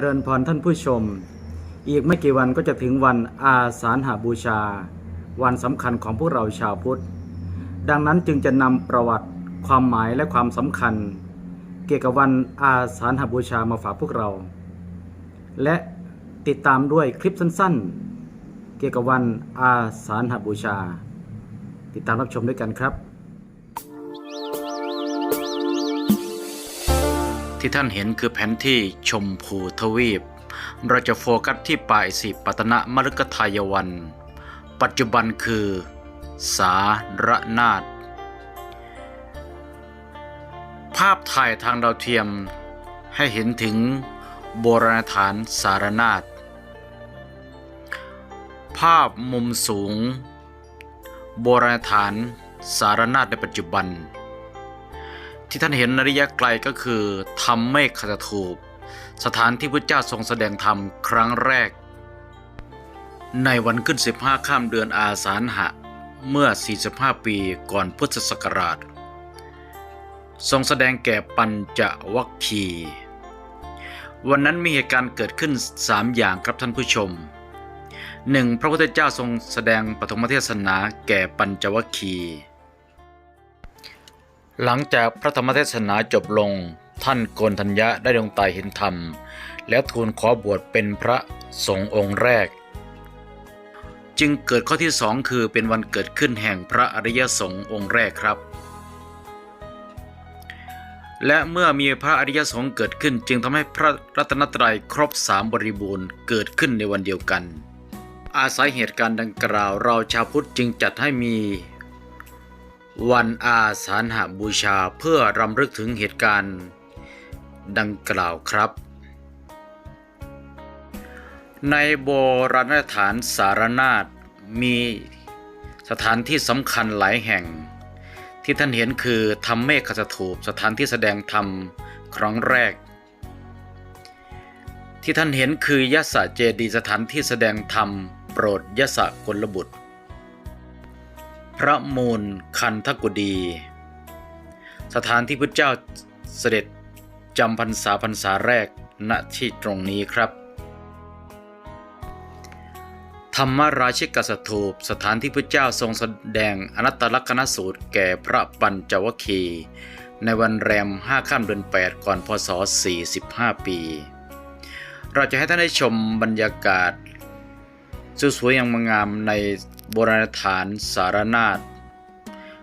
จริญพรท่านผู้ชม อีกไม่กี่วันก็จะถึงวันอาสาฬหาบูชา วันสำคัญของพวกเราชาวพุทธ ดังนั้นจึงจะนำประวัติความหมายและความสำคัญ เกี่ยวกับวันอาสาฬหาบูชามาฝากพวกเรา และติดตามด้วยคลิปสั้นๆ เกี่ยวกับวันอาสาฬหาบูชา ติดตามรับชมด้วยกันครับ ที่ท่านเห็นคือแผนที่ชมพูทวีป เราจะโฟกัสที่ป่ายสิปัตนะมฤคทายวัน ปัจจุบันคือ สารนาฏภาพถ่ายทางดาวเทียมให้เห็นถึงโบราณฐานสารนาฏภาพมุมสูง โบราณฐานสารนาฏในปัจจุบัน ที่ท่านเห็นในระยะไกลก็คือธรรมเมฆขจทูปสถานที่พระเจ้าทรงแสดงธรรมครั้งแรก ในวันขึ้น 15 ข้ามเดือนอาสาฬหะ เมื่อ 45 ปีก่อนพุทธศักราช ทรงแสดงแก่ปัญจวัคคีวันนั้นมีเหตุการณ์เกิดขึ้น 3 อย่างครับท่านผู้ชม 1. พระพุทธเจ้าทรงแสดงปฐมเทศนาแก่ปัญจวัคคีย์ หลังจากพระธรรมเทศนาจบลง ท่านโกนทัญญะได้ดวงตาเห็นธรรม แล้วทูลขอบวชเป็นพระสงฆ์องค์แรก จึงเกิดข้อที่สองคือเป็นวันเกิดขึ้นแห่งพระอริยสงฆ์องค์แรกครับ และเมื่อมีพระอริยสงฆ์เกิดขึ้น จึงทำให้พระรัตนตรัยครบสามบริบูรณ์เกิดขึ้นในวันเดียวกัน อาศัยเหตุการณ์ดังกล่าวเราชาวพุทธจึงจัดให้มี วันอาสาฬหบูชาเพื่อรำลึกถึงเหตุการณ์ดังกล่าวครับ ในโบราณสถานสารนาฏมีสถานที่สำคัญหลายแห่ง ที่ท่านเห็นคือธรรมเมฆขจถูปสถานที่แสดงธรรมครั้งแรก ที่ท่านเห็นคือยะสะเจดีสถานที่แสดงธรรมโปรดยะสะกลบุตร พระมูลคันทกุดี สถานที่พระเจ้าเสด็จจำพรรษาพรรษาแรกณที่ตรงนี้ครับ ธรรมราชิกสถูปสถานที่พระเจ้าทรงแสดงอนัตตลักษณสูตรแก่พระปัญจวคี ในวันแรม5ข้ามเดือน 8 ก่อนพศ 45 ปี เราจะให้ท่านได้ชมบรรยากาศสวยๆอย่างงามใน โบราณสถานสารนาฏ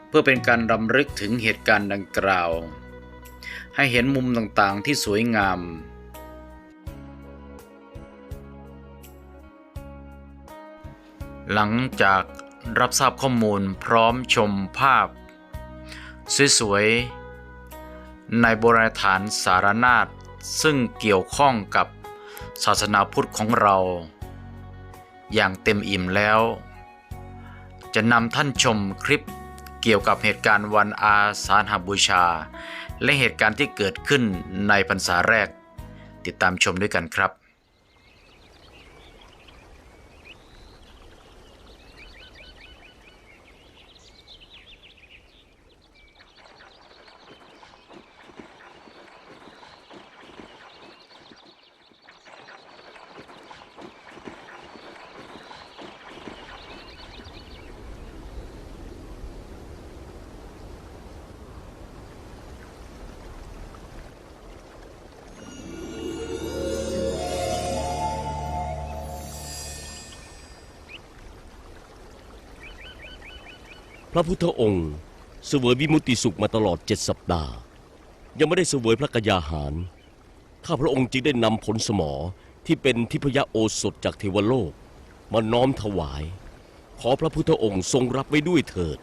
เพื่อเป็นการรำลึกถึงเหตุการณ์ดังกล่าว ให้เห็นมุมต่างๆที่สวยงาม หลังจากรับทราบข้อมูลพร้อมชมภาพ สวยๆในโบราณสถานสารนาฏซึ่งเกี่ยวข้องกับศาสนาพุทธของเรา อย่างเต็มอิ่มแล้ว จะนำท่านชมคลิปเกี่ยวกับเหตุการณ์วันอาสาฬหบูชา และเหตุการณ์ที่เกิดขึ้นในพรรษาแรก ติดตามชมด้วยกันครับ พระพุทธองค์ เสวยวิมุตติสุขมาตลอดเจ็ดสัปดาห์ ยังไม่ได้เสวยพระกยาหาร ข้าพระองค์จึงได้นำผลสมอที่เป็นทิพยโอสถจากเทวโลก มาน้อมถวาย ขอพระพุทธองค์ทรงรับไว้ด้วยเถิด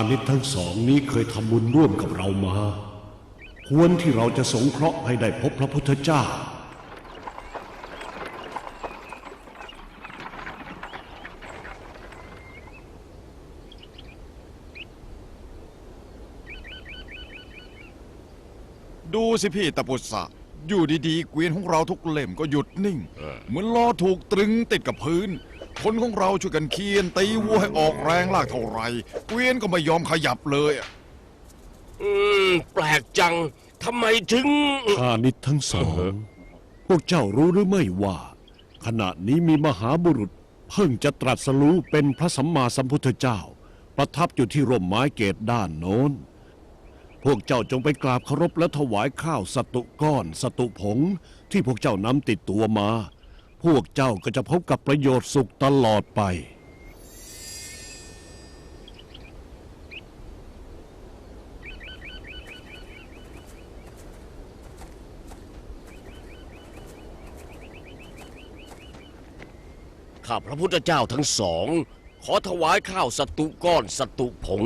พาณิชย์ทั้งสองนี้เคยทำบุญร่วมกับเรามา ควรที่เราจะสงเคราะห์ให้ได้พบพระพุทธเจ้าพดูสิพี่ตะปุษะอยู่ดีๆ เกวียนของเราทุกเล่มก็หยุดนิ่ง เหมือนล้อถูกตรึงติดกับพื้น คนของเราช่วยกันเคียนตีวัวให้ออกแรงลากเท่าไหรเกวียนก็ไม่ยอมขยับเลยอะอืม แปลกจังทำไมถึง ข้านิดทั้งสองพวกเจ้ารู้หรือไม่ว่า ขณะนี้มีมหาบุรุษ เพิ่งจะตรัสรู้เป็นพระสัมมาสัมพุทธเจ้า ประทับอยู่ที่ร่มไม้เกตด้านโน้น พวกเจ้าจงไปกราบเคารพและถวายข้าวสตุก้อน สตุผง ที่พวกเจ้านำติดตัวมา พวกเจ้าก็จะพบกับประโยชน์สุขตลอดไป ข้าพระพุทธเจ้าทั้งสอง ขอถวายข้าวสตุก้อนสตุผง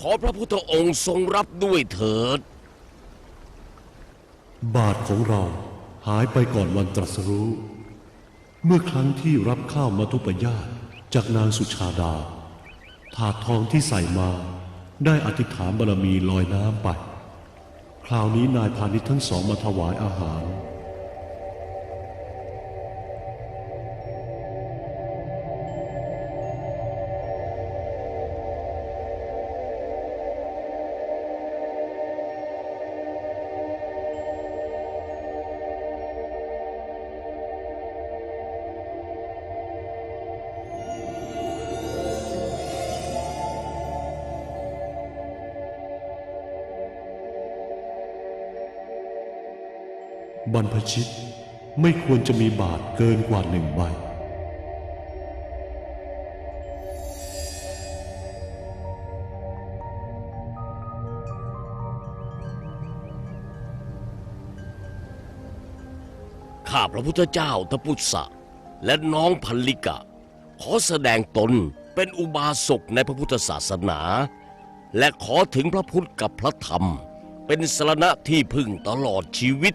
ขอพระพุทธองค์ทรงรับด้วยเถิด บาทของเราหายไปก่อนวันตรัสรู้ เมื่อครั้งที่รับข้าวมาทุปยาตจากนางสุชาดา ถาดทองที่ใส่มาได้อธิษฐานบารมีลอยน้ำไป คราวนี้นายพาณิชย์ทั้งสองมาถวายอาหาร ชิต ไม่ควรจะมีบาทเกินกว่าหนึ่งใบ ข้าพระพุทธเจ้าทพุทธะและน้องพันลิกะ ขอแสดงตนเป็นอุบาสกในพระพุทธศาสนา และขอถึงพระพุทธกับพระธรรม เป็นสรณะที่พึ่งตลอดชีวิต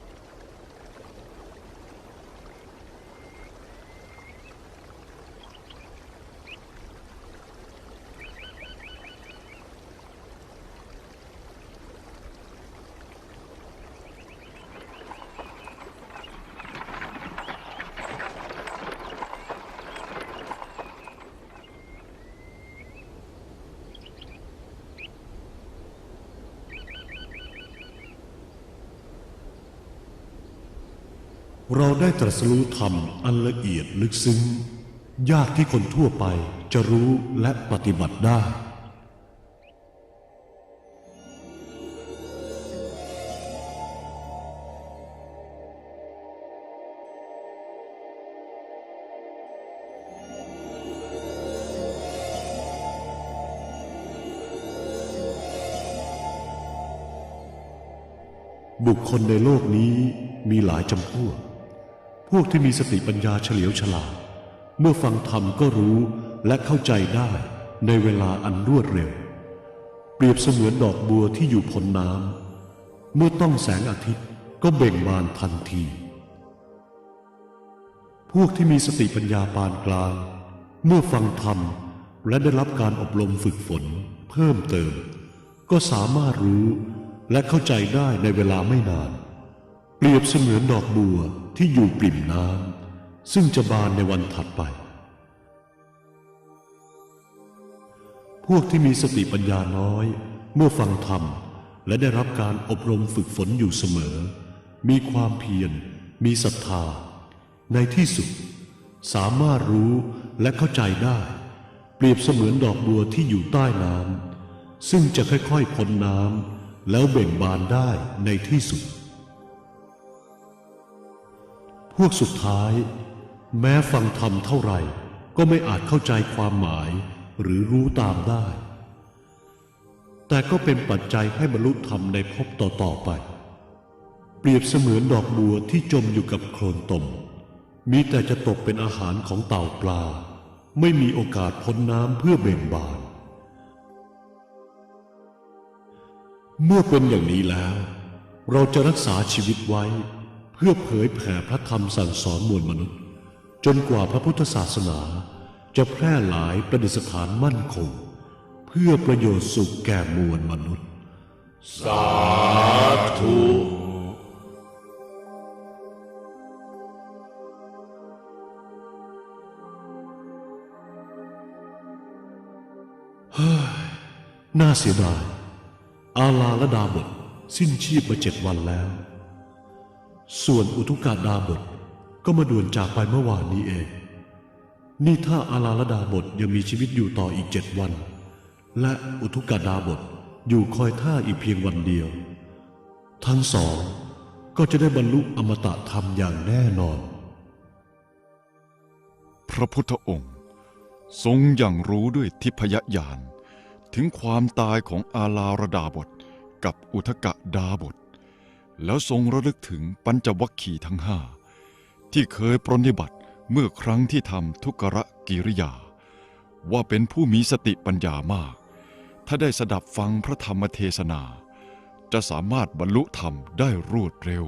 เราได้ตรัสรู้ธรรมอันละเอียดลึกซึ้ง ยากที่คนทั่วไปจะรู้และปฏิบัติได้ บุคคลในโลกนี้มีหลายจำพวก พวกที่มีสติปัญญาเฉลียวฉลาด เมื่อฟังธรรมก็รู้และเข้าใจได้ในเวลาอันรวดเร็ว เปรียบเสมือนดอกบัวที่อยู่พ้นน้ำเมื่อต้องแสงอาทิตย์ก็เบ่งบานทันที พวกที่มีสติปัญญาปานกลาง เมื่อฟังธรรมและได้รับการอบรมฝึกฝน เพิ่มเติม ก็สามารถรู้และเข้าใจได้ในเวลาไม่นาน เปรียบเสมือนดอกบัว ที่อยู่ปริ่มน้ำซึ่งจะบานในวันถัดไป พวกที่มีสติปัญญาน้อย เมื่อฟังธรรมและได้รับการอบรมฝึกฝนอยู่เสมอ มีความเพียร มีศรัทธา ในที่สุด สามารถรู้และเข้าใจได้ เปรียบเสมือนดอกบัวที่อยู่ใต้น้ำซึ่งจะค่อยๆพ้นน้ำแล้วเบ่งบานได้ในที่สุด พวกสุดท้าย แม้ฟังธรรมเท่าไหร่ ก็ไม่อาจเข้าใจความหมายหรือรู้ตามได้ แต่ก็เป็นปัจจัยให้บรรลุธรรมในภพต่อๆไป เปรียบเสมือนดอกบัวที่จมอยู่กับโคลนตม มีแต่จะตกเป็นอาหารของเต่าปลา ไม่มีโอกาสพ้นน้ำเพื่อเบ่งบาน เมื่อเป็นอย่างนี้แล้ว เราจะรักษาชีวิตไว้ พื่อเผยแผ่พระธรรมสั่งสอนมวลมนุษย์ จนกว่าพระพุทธศาสนาจะแพร่หลายประดิษฐานมั่นคง เพื่อประโยชน์สุขแก่มวลมนุษย์ สาธุน่าเสียดาย อาลาและดาบทสิ้นชีพมาเจ็ดวันแล้ว ส่วนอุทุกาดาบทก็มาด่วนจากไปเมื่อวานนี้เอง นี่ถ้าอาลาละดาบทยังมีชีวิตอยู่ต่ออีกเจ็ดวัน และอุทุกาดาบทอยู่คอยท่าอีกเพียงวันเดียว ทั้งสองก็จะได้บรรลุอมตะธรรมอย่างแน่นอน พระพุทธองค์ทรงอย่างรู้ด้วยทิพยญาณถึงความตายของอาลาระดาบทกับอุทกะดาบท แล้วทรงระลึกถึงปัญจวัคคีย์ทั้งห้าที่เคยปรนนิบัติเมื่อครั้งที่ทำทุกรกิริยา ว่าเป็นผู้มีสติปัญญามาก ถ้าได้สดับฟังพระธรรมเทศนา จะสามารถบรรลุธรรมได้รวดเร็ว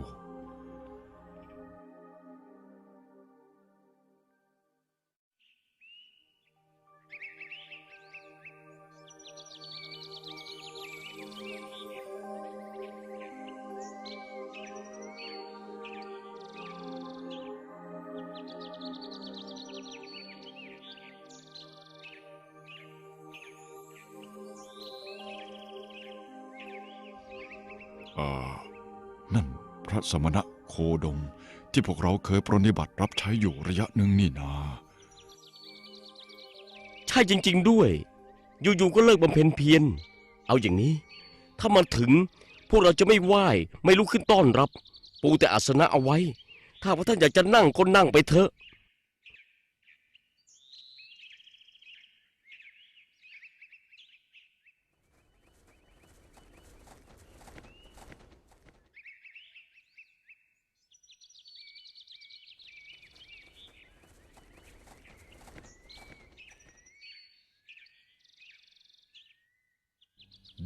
อ่านั่นพระสมณะโคดมที่พวกเราเคยปรนนิบัติรับใช้อยู่ระยะหนึ่งนี่นา ใช่จริง ๆ ด้วย อยู่ๆก็เลิกบำเพ็ญเพียร เอาอย่างนี้ ถ้ามันถึงพวกเราจะไม่ไหว้ไม่ลุกขึ้นต้อนรับ ปูแต่อาสนะเอาไว้ ถ้าว่าท่านอยากจะนั่งก็นั่งไปเถอะ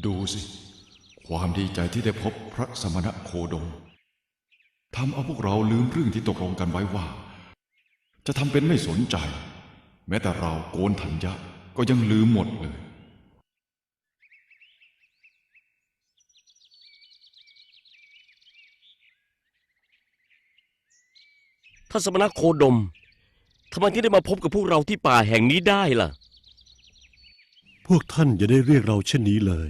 ดูสิ ความดีใจที่ได้พบพระสมณะโคดมทำเอาพวกเราลืมเรื่องที่ตกลงกันไว้ว่า จะทำเป็นไม่สนใจ แม้แต่เราโกนถัญญะก็ยังลืมหมดเลย ท่านสมณะโคดมทำไมที่ได้มาพบกับพวกเราที่ป่าแห่งนี้ได้ล่ะ พวกท่านอย่าได้เรียกเราเช่นนี้เลย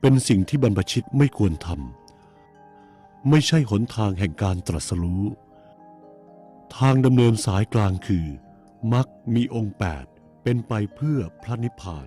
เป็นสิ่งที่บรรพชิตไม่ควรทำ ไม่ใช่หนทางแห่งการตรัสรู้ ทางดำเนินสายกลางคือมักมีองค์แปดเป็นไปเพื่อพระนิพพาน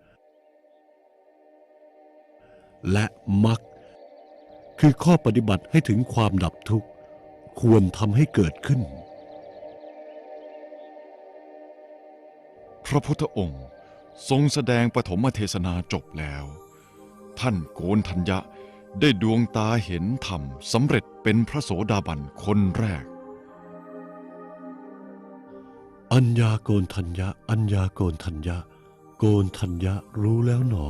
และมรรคคือข้อปฏิบัติให้ถึงความดับทุกข์ ควรทำให้เกิดขึ้น พระพุทธองค์ทรงแสดงปฐมเทศนาจบแล้ว ท่านโกนทัญญะได้ดวงตาเห็นธรรมสำเร็จเป็นพระโสดาบันคนแรก อัญญาโกนทัญญะ อัญญาโกนทัญญะ โกนทัญญะรู้แล้วหนอ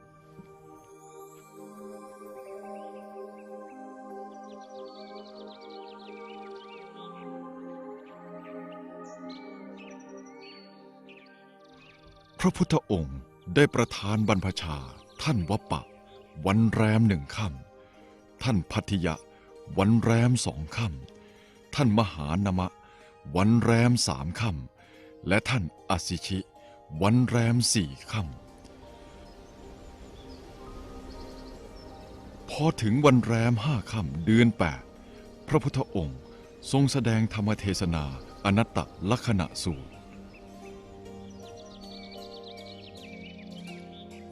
พระพุทธองค์ได้ประทานบรรพชา ท่านวัปปะ วันแรมหนึ่งค่ำท่านพัทยะ วันแรมสองค่ำท่านมหานมะ วันแรมสามค่ำและท่านอสิชิ วันแรมสี่ค่ำพอถึงวันแรมห้าค่ำเดือนแปดพระพุทธองค์ทรงแสดงธรรมเทศนาอนัตตลักษณะสูตร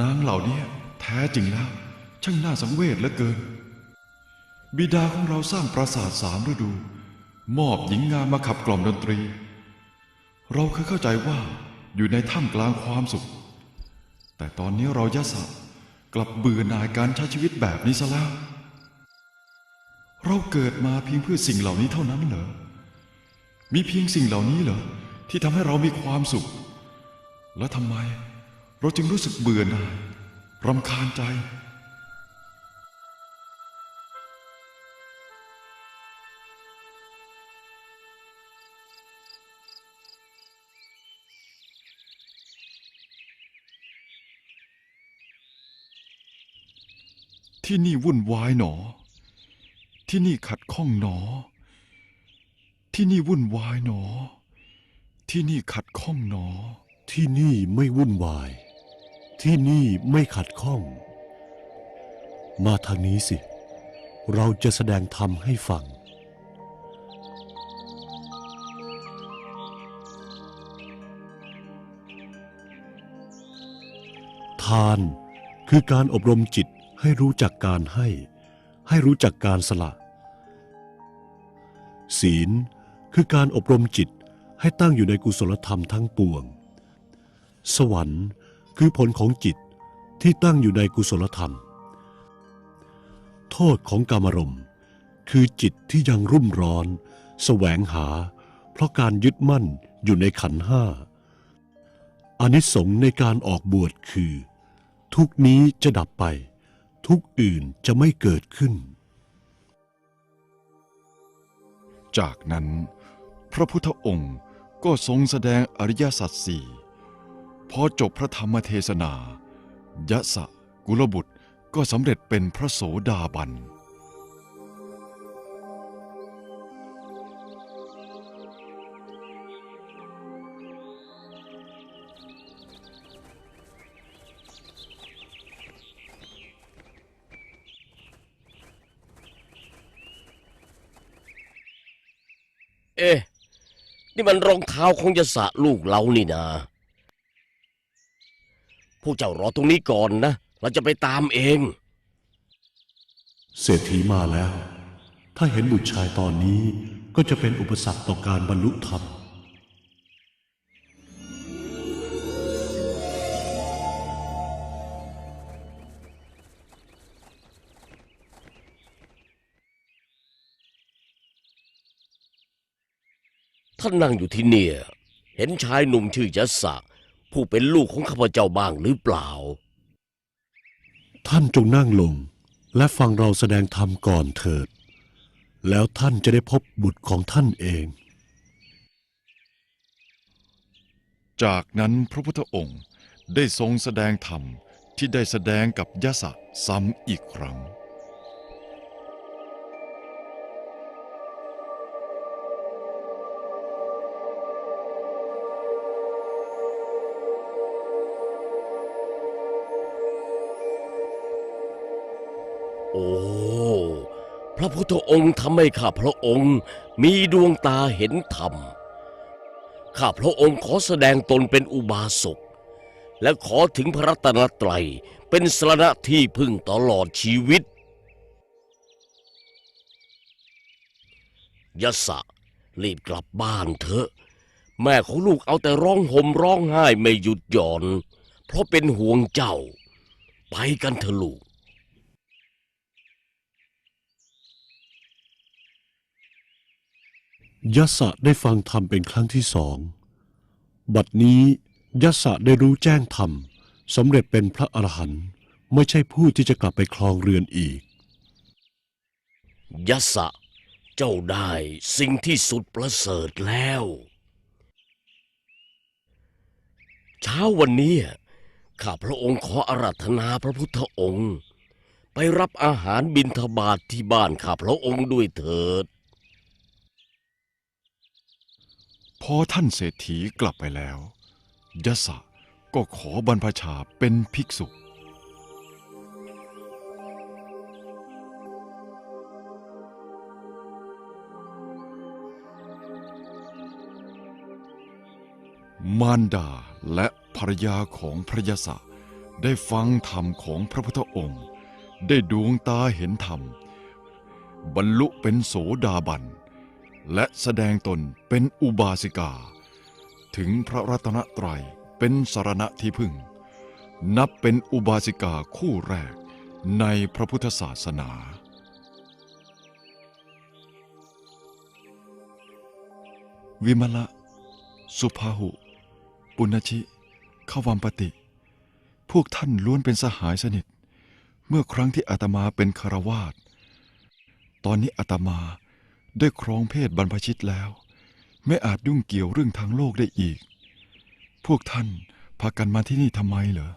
นางเหล่านี้แท้จริงแล้ว ช่างน่าสังเวชเหลือเกิน บิดาของเราสร้างปราสาทสามฤดู มอบหญิงงามมาขับกล่อมดนตรี เราเคยเข้าใจว่าอยู่ในถ้ำกลางความสุข แต่ตอนนี้เรายะสะกลับเบื่อหน่ายการใช้ชีวิตแบบนี้ซะแล้ว เราเกิดมาเพียงเพื่อสิ่งเหล่านี้เท่านั้นเหรอ มีเพียงสิ่งเหล่านี้เหรอที่ทำให้เรามีความสุข แล้วทำไม เราจึงรู้สึกเบื่อหน่ายรำคาญใจ ที่นี่วุ่นวายหนอ ที่นี่ขัดข้องหนอ ที่นี่วุ่นวายหนอ ที่นี่ขัดข้องหนอ ที่นี่ไม่วุ่นวาย ที่นี่ไม่ขัดข้อง มาทางนี้สิ เราจะแสดงธรรมให้ฟัง ทานคือการอบรมจิตให้รู้จักการให้ ให้รู้จักการสละ ศีลคือการอบรมจิตให้ตั้งอยู่ในกุศลธรรมทั้งปวง สวรรค์คือผลของจิตที่ตั้งอยู่ในกุศลธรรม โทษของกามรมคือจิตที่ยังรุ่มร้อนแสวงหา เพราะการยึดมั่นอยู่ในขันห้าอานิสงส์ในการออกบวชคือ ทุกนี้จะดับไป ทุกอื่นจะไม่เกิดขึ้น จากนั้น พระพุทธองค์ก็ทรงแสดงอริยสัจสี่ พอจบพระธรรมเทศนายะสะกุลบุตรก็สำเร็จเป็นพระโสดาบัน เอ๊ะ นี่มันรองเท้าของยศะลูกเรานี่นา พวกเจ้ารอตรงนี้ก่อนนะ เราจะไปตามเอง เศรษฐีมาแล้ว ถ้าเห็นบุตรชายตอนนี้ก็จะเป็นอุปสรรคต่อการบรรลุธรรม ท่านนั่งอยู่ที่เนี่ย เห็นชายหนุ่มชื่อยศะ ผู้เป็นลูกของข้าพเจ้าบ้างหรือเปล่า ท่านจงนั่งลง และฟังเราแสดงธรรมก่อนเถิด แล้วท่านจะได้พบบุตรของท่านเอง จากนั้นพระพุทธองค์ได้ทรงแสดงธรรมที่ได้แสดงกับยะสะซ้ำอีกครั้ง โอ้ พระพุทธองค์ทำให้ข้าพระองค์มีดวงตาเห็นธรรม ข้าพระองค์ขอแสดงตนเป็นอุบาสก และขอถึงพระรัตนตรัยเป็นสรณะที่พึ่งตลอดชีวิตยศะรีบกลับบ้านเถอะ แม่ของลูกเอาแต่ร้องห่มร้องไห้ไม่หยุดหย่อน เพราะเป็นห่วงเจ้า ไปกันเถอะลูก ยศะได้ฟังธรรมเป็นครั้งที่สอง บัดนี้ยศะได้รู้แจ้งธรรมสำเร็จเป็นพระอรหันต์ไม่ใช่ผู้ที่จะกลับไปครองเรือนอีกยะสะเจ้าได้สิ่งที่สุดประเสริฐแล้ว เช้าวันนี้ข้าพระองค์ขออาราธนาพระพุทธองค์ ไปรับอาหารบิณฑบาตทที่บ้านข้าพระองค์ด้วยเถิด พอท่านเศรษฐีกลับไปแล้วยะสะก็ขอบรรพชาเป็นภิกษุ มารดาและภรรยาของพระยศะได้ฟังธรรมของพระพุทธองค์ ได้ดวงตาเห็นธรรม บรรลุเป็นโสดาบัน และแสดงตนเป็นอุบาสิกา ถึงพระรัตนตรัยเป็นสารณะที่พึ่ง นับเป็นอุบาสิกาคู่แรกในพระพุทธศาสนา วิมละ สุภาหุ ปุณชิขวัมปติ พวกท่านล้วนเป็นสหายสนิท เมื่อครั้งที่อาตมาเป็นคารวาสตอนนี้อาตมา ได้ครองเพศบรรพชิตแล้ว ไม่อาจยุ่งเกี่ยวเรื่องทางโลกได้อีก พวกท่านพากันมาที่นี่ทำไมเหรอ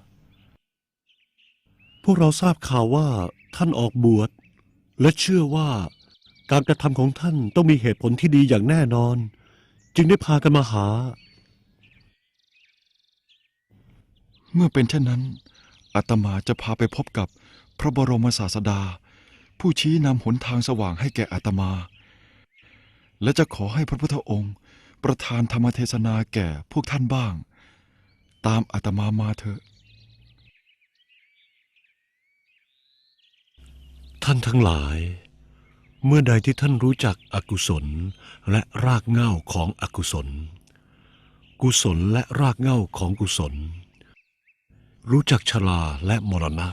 พวกเราทราบข่าวว่าท่านออกบวช และเชื่อว่าการกระทำของท่านต้องมีเหตุผลที่ดีอย่างแน่นอน จึงได้พากันมาหา เมื่อเป็นเช่นนั้นอาตมาจะพาไปพบกับพระบรมศาสดา ผู้ชี้นำหนทางสว่างให้แก่อาตมา และจะขอให้พระพุทธองค์ ประทานธรรมเทศนาแก่พวกท่านบ้าง ตามอาตมามาเถอะ ท่านทั้งหลาย เมื่อใดที่ท่านรู้จักอกุศลและรากเหง้าของอกุศล กุศลและรากเหง้าของกุศล รู้จักชราและมรณะ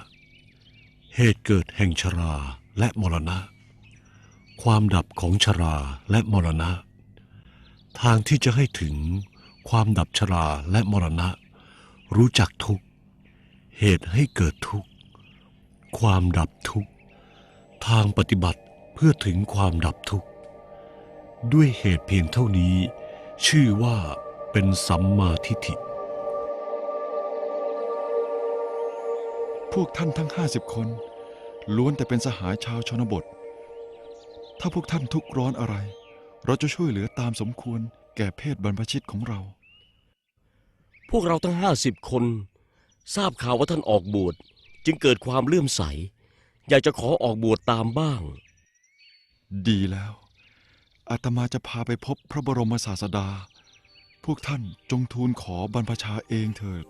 เหตุเกิดแห่งชราและมรณะ ความดับของชราและมรณะ ทางที่จะให้ถึงความดับชราและมรณะ รู้จักทุกเหตุให้เกิดทุกความดับทุกทางปฏิบัติเพื่อถึงความดับทุกด้วยเหตุเพียงเท่านี้ ชื่อว่าเป็นสัมมาทิฏฐิพวกท่านทั้งห้าสิบคน ล้วนแต่เป็นสหายชาวชนบท ถ้าพวกท่านทุกข์ร้อนอะไร เราจะช่วยเหลือตามสมควรแก่เพศบรรพชิตของเรา พวกเราทั้งห้าสิบคน ทราบข่าวว่าท่านออกบวชจึงเกิดความเลื่อมใส อยากจะขอออกบวชตามบ้าง ดีแล้ว อาตมาจะพาไปพบพระบรมศาสดา พวกท่านจงทูลขอบรรพชาเองเถิด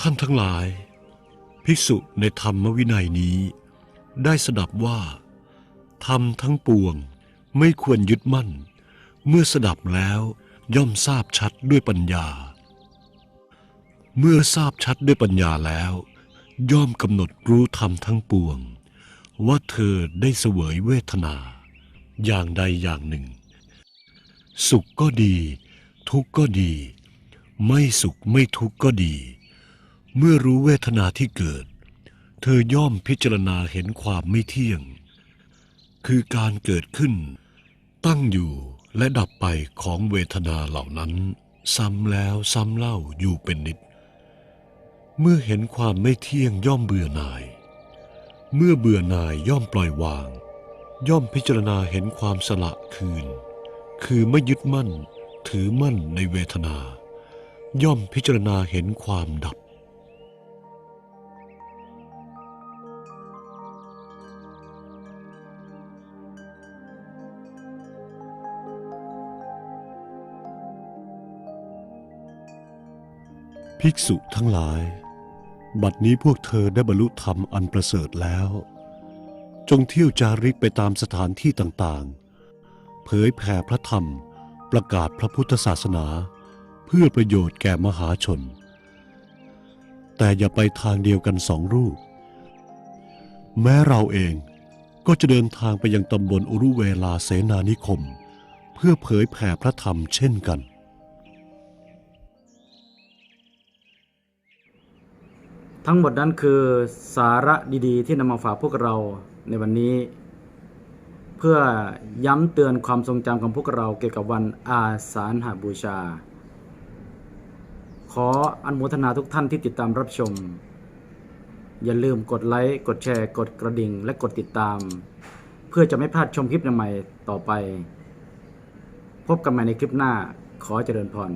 ท่านทั้งหลาย ภิกษุในธรรมวินัยนี้ ได้สดับว่าธรรมทั้งปวงไม่ควรยึดมั่น เมื่อสดับแล้วย่อมทราบชัดด้วยปัญญา เมื่อทราบชัดด้วยปัญญาแล้ว ย่อมกำหนดรู้ธรรมทั้งปวง ว่าเธอได้เสวยเวทนา อย่างใดอย่างหนึ่ง สุขก็ดี ทุกข์ก็ดี ไม่สุขไม่ทุกข์ก็ดี เมื่อรู้เวทนาที่เกิด เธอย่อมพิจารณาเห็นความไม่เที่ยง คือการเกิดขึ้น ตั้งอยู่และดับไปของเวทนาเหล่านั้น ซ้ำแล้วซ้ำเล่าอยู่เป็นนิด เมื่อเห็นความไม่เที่ยงย่อมเบื่อหน่าย เมื่อเบื่อหน่ายย่อมปล่อยวาง ย่อมพิจารณาเห็นความสละคืน คือไม่ยึดมั่นถือมั่นในเวทนา ย่อมพิจารณาเห็นความดับ ภิกษุทั้งหลาย บัดนี้พวกเธอได้บรรลุธรรมอันประเสริฐแล้ว จงเที่ยวจาริกไปตามสถานที่ต่างๆ เผยแผ่พระธรรมประกาศพระพุทธศาสนา เพื่อประโยชน์แก่มหาชน แต่อย่าไปทางเดียวกันสองรูป แม้เราเองก็จะเดินทางไปยังตำบลอุรุเวลาเสนานิคม เพื่อเผยแผ่พระธรรมเช่นกัน ทั้งหมดนั้นคือสาระดีๆ ที่นำมาฝากพวกเราในวันนี้ เพื่อย้ำเตือนความทรงจำของพวกเราเกี่ยวกับวันอาสาฬหบูชา ขออนุโมทนาทุกท่านที่ติดตามรับชม อย่าลืมกดไลค์ กดแชร์ กดกระดิ่ง และกดติดตาม เพื่อจะไม่พลาดชมคลิปใหม่ต่อไป พบกันใหม่ในคลิปหน้าขอเจริญพร